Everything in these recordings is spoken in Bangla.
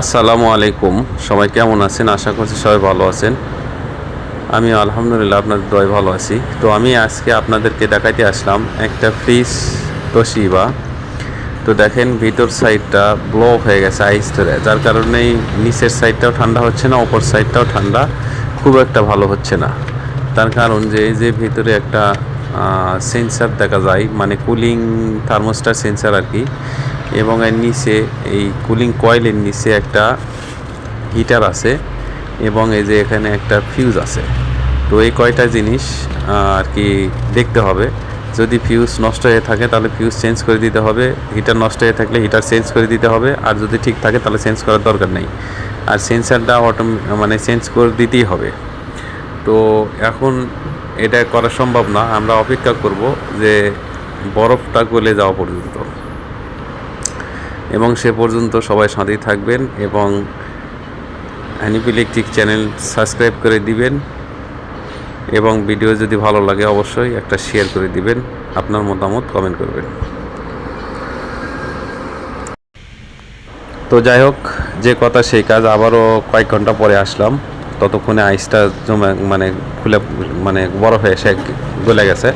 আসসালামু আলাইকুম। সবাই কেমন আছেন? আশা করছি সবাই ভালো আছেন। আমি আলহামদুলিল্লাহ আপনাদের দয় ভালো আছি। তো আমি আজকে আপনাদেরকে দেখাইতে আসলাম একটা ফ্রিজ তোশিবা। তো দেখেন ভিতর সাইডটা ব্লক হয়ে গেছে আইস ধরে। যার কারণেই নিচের সাইডটাও ঠান্ডা হচ্ছে না ওপর সাইডটাও ঠান্ডা। খুব একটা ভালো হচ্ছে না। তার কারণ যে এই যে ভিতরে একটা সেন্সার দেখা যায় মানে কুলিং থার্মোস্টার সেন্সার আর কি এবং এর নিচে এই কুলিং কয়েলের নিচে একটা হিটার আছে এবং এই যে এখানে একটা ফিউজ আছে। তো এই কয়টা জিনিস আর কি দেখতে হবে। যদি ফিউজ নষ্ট হয়ে থাকে তাহলে ফিউজ চেঞ্জ করে দিতে হবে। হিটার নষ্ট হয়ে থাকলে হিটার চেঞ্জ করে দিতে হবে। আর যদি ঠিক থাকে তাহলে চেঞ্জ করার দরকার নেই। আর সেন্সারটা অটো মানে চেঞ্জ করে দিতেই হবে। তো এখন এটা করা সম্ভব না। আমরা অপেক্ষা করব যে বরফটা গলে যাওয়া পর্যন্ত। এবং সে পর্যন্ত সবাই সাথেই থাকবেন এবং হানিপ ইলেকট্রিক চ্যানেল সাবস্ক্রাইব করে দিবেন এবং ভিডিও যদি ভালো লাগে অবশ্যই একটা শেয়ার করে দিবেন। আপনার মতামত কমেন্ট করবেন। তো যাই হোক, যে কথা সেই কাজ, আবারও কয়েক ঘণ্টা পরে আসলাম। ততক্ষণে আইসটা জমে মানে খুলে মানে বড় হয়ে এসে গলে গেছে।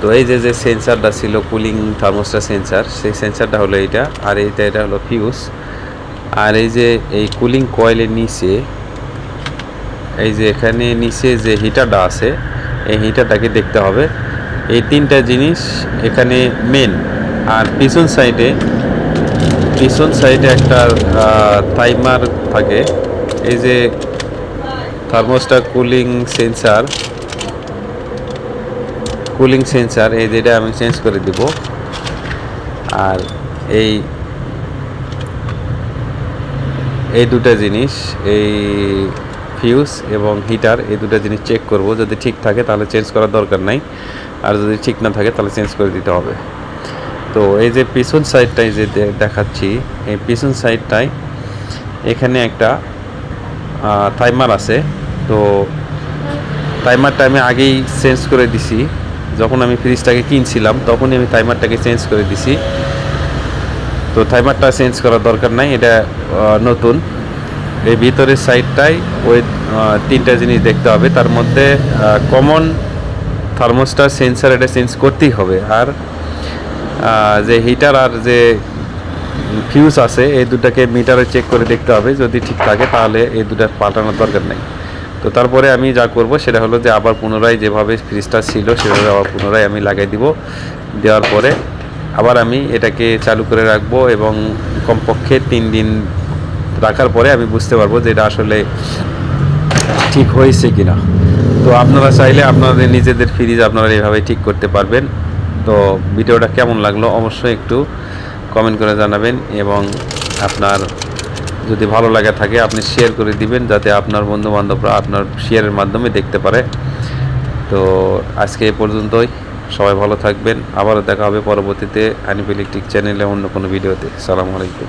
তো এই যে যে সেন্সারটা ছিল কুলিং থার্মোস্টার সেন্সার সেই সেন্সারটা হলো এইটা, আর এইটা, এটা হলো ফিউজ আর এই যে, এই কুলিং কয়েলের নিচে, এই যে এখানে নিচে যে হিটারটা আছে, এই হিটারটাকে দেখতে হবে। এই তিনটা জিনিস এখানে মেন আর পিছন সাইডে পিছন সাইডে একটা টাইমার থাকে। এই যে thermostat cooling sensor cooling sensor এই যেটা আমি চেঞ্জ করে দিব। আর এই এই দুটো জিনিস, এই ফিউজ এবং হিটার এই দুটো জিনিস চেক করব। যদি ঠিক থাকে তাহলে চেঞ্জ করার দরকার নাই। আর যদি ঠিক না থাকে তাহলে চেঞ্জ করে দিতে হবে। তো এই যে পিছন সাইডটাই যে দেখাচ্ছি, এই পিছন সাইডটাই এখানে একটা টাইমার আছে। তো টাইমারটা আমি আগেই চেঞ্জ করে দিছি। যখন আমি ফ্রিজটাকে কিনছিলাম, তখনই আমি টাইমারটাকে চেঞ্জ করে দিছি। তো টাইমারটা চেঞ্জ করার দরকার নাই, এটা নতুন। এই ভিতরের সাইডটাই ওই তিনটা জিনিস দেখতে হবে। তার মধ্যে কমন থার্মোস্টার সেন্সার এটা চেঞ্জ করতেই হবে। আর যে হিটার আর যে ফিউজ আছে, এই দুটাকে মিটারে চেক করে দেখতে হবে। যদি ঠিক থাকে, তাহলে এই দুটা পাল্টানোর দরকার নেই। তো তারপরে আমি যা করব সেটা হলো যে আবার পুনরায় যেভাবে ফ্রিজটা ছিল সেভাবে আবার পুনরায় আমি লাগাই দিব। দেওয়ার পরে আবার আমি এটাকে চালু করে রাখব এবং কমপক্ষে তিন দিন রাখার পরে আমি বুঝতে পারব যে এটা আসলে ঠিক হয়েছে কিনা। তো আপনারা চাইলে আপনাদের নিজেদের ফ্রিজ আপনারা এইভাবে ঠিক করতে পারবেন। তো ভিডিওটা কেমন লাগল অবশ্যই একটু কমেন্ট করে জানাবেন এবং আপনার যদি ভালো লাগে থাকে, আপনি শেয়ার করে দিবেন যাতে আপনার বন্ধুবান্ধবরা আপনার শেয়ারের মাধ্যমে দেখতে পারে। তো আজকে এ পর্যন্তই। সবাই ভালো থাকবেন। আবারও দেখা হবে পরবর্তীতে ইলেকট্রিক চ্যানেলে অন্য কোনো ভিডিওতে। সালামু আলাইকুম।